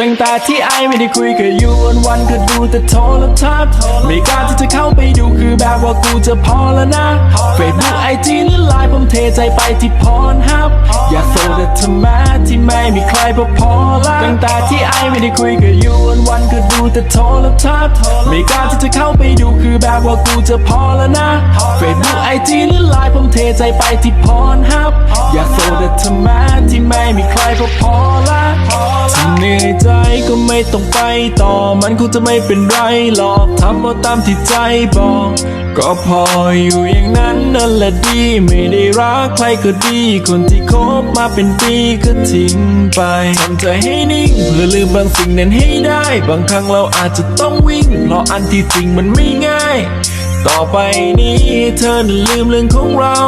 แต่ที่ไอไม่ได้คุยกับยูวันวันก็ดูแต่โทรทัศน์ไม่กล้าที่จะเข้าไปดูคือแบบว่ากูจะพอแล้วนะเฟซบุ๊กไอจีหรือไลน์ผมเทใจไปที่พรฮับ อย่าโซดธรรมะที่ไม่มีใครพอพอละตั้งแต่ที่ไอไม่ได้คุยกับยูวันวันก็ดูแต่โทรทัศน์ไม่กล้าที่จะเข้าไปดูคือแบบว่ากูจะพอแล้วนะเฟซบุ๊กไอจีหรือไลน์ผมเทใจไปที่พรฮับ อย่าโซดธรรมะที่ไม่มีใครพอพอละ ก็ไม่ต้องไปต่อมันคงจะไม่เป็นไรหรอกทำเอาตามที่ใจบอก ก็พออยู่อย่างนั้นนั่นแหละดีไม่ได้รักใครก็ดี คนที่คบมาเป็นปีก็ทิ้งไปทำใจให้นิ่งเพื่อลืมบางสิ่งนั้นให้ได้ บางครั้งเราอาจจะต้องวิ่งเพราะอันที่จริงมันไม่ง่าย ต่อไปนี้เธอลืมเรื่องของเรา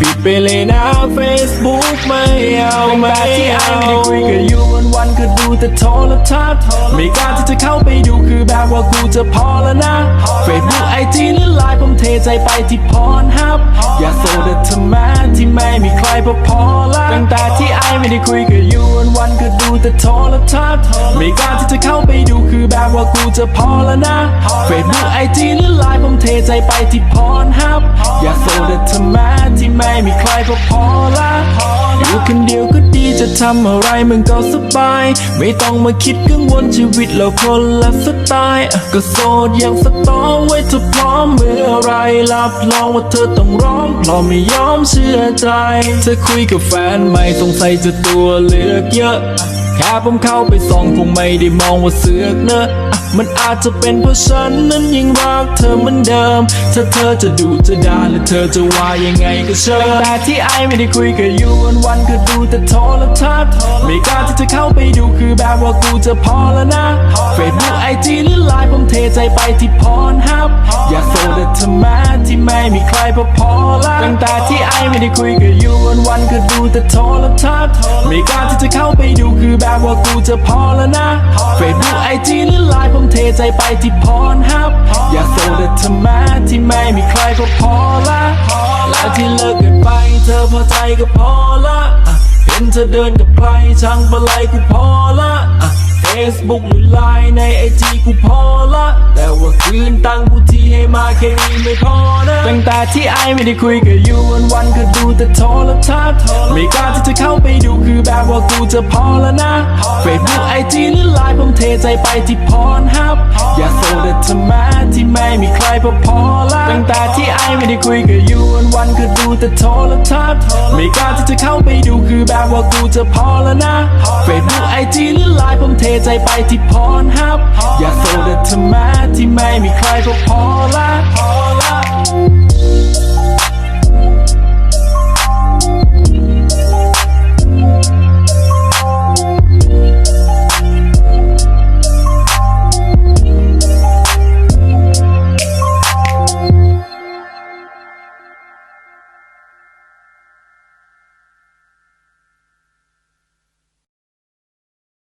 ปิดไปเลยนะ Facebook ไม่เอาไม่เอาไม่ได้คุยกับยูวันวันก็ดูแต่โทรทัศน์ไม่กล้าที่จะเข้าไปดูคือแบบว่ากูจะพอแล้วนะ Facebook IG หรือไลน์ผมเทใจไปที่พรฮับ อยาโซดธรรมะที่ไม่มีใครพอพอละตั้งแต่ที่ไอไม่ได้คุยกับยูวันวัน ดูแต่โทรทัศน์ไม่กล้าที่จะเข้าไปดูคือแบบว่ากูจะพอแล้วนะ Facebook IG หรือไลน์ผมเทใจไปที่พรฮับ อยากโซดธรรมะที่ไม่มีใครพอพอละอยู่คนเดียวก็ดีจะทำอะไรมันก็สบาย ไม่ต้องมาคิดกังวลชีวิตเราคนละสไตล์ก็โสดอย่างสตอไว้เธอพร้อมเมื่อไรรับรองว่าเธอต้องร้องเพราะไม่ยอมเชื่อใจเธอคุยกับแฟนใหม่สงสัยจะตัวเลือกเยอะ แค่ผมเข้าไปส่องคงไม่ได้มองว่าเสือกเนอะมันอาจจะเป็นเพราะฉันนั้นยังรักเธอเหมือนเดิม ถ้าเธอจะดูจะด่าหรือเธอจะว่ายังไงก็เชิญแต่ที่ไอไม่ได้คุยกับยูวันวันก็ดูแต่โทรทัศน์ไม่กล้าที่จะเข้าไปดูคือแบบว่ากูจะพอแล้วนะ Facebook IG หรือไลน์ผมเทใจไปที่พรฮับ อยากโซดธรรมะที่ไม่มีใครพอพอละตั้งแต่ที่ไอไม่ได้คุยกับยูวันวันก็ดูแต่โทรทัศน์ไม่กล้าที่จะเข้าไปดู คือแบบว่ากูจะพอแล้วนะ Facebook IG หรือไลน์ผมเทใจไปที่พรฮับ อยากโซดธรรมะที่ไม่มีใครพอพอละแล้วที่เลิกกันไป เธอพอใจก็พอละเห็นเธอเดินกับใครช่างปะไรกูพอละอะ Facebook หรือไลน์ในไอจีกูพอละแต่ว่าคืนตังกูที่ให้มาแค่นี้ไม่พอนะตั้งแต่ที่ไอไม่ได้คุยกับยูวันวันก็ดูแต่โทรทัศน์ไม่กล้าที่จะเข้าไป แบบว่ากูจะพอแล้วนะ Facebook IG หรือไลน์ผมเทใจไปที่พรฮับ อยากโซดธรรมะที่ไม่มีใครพอพอละตั้งแต่ที่ไอไม่ได้คุยกับยูวันวันก็ดูแต่โทรทัศน์ไม่กล้าที่จะเข้าไปดูคือแบบว่ากูจะพอแล้วนะ Facebook IG หรือไลน์ผมเทใจไปที่พรฮับ อยากโซดธรรมะที่ไม่มีใครพอพอละ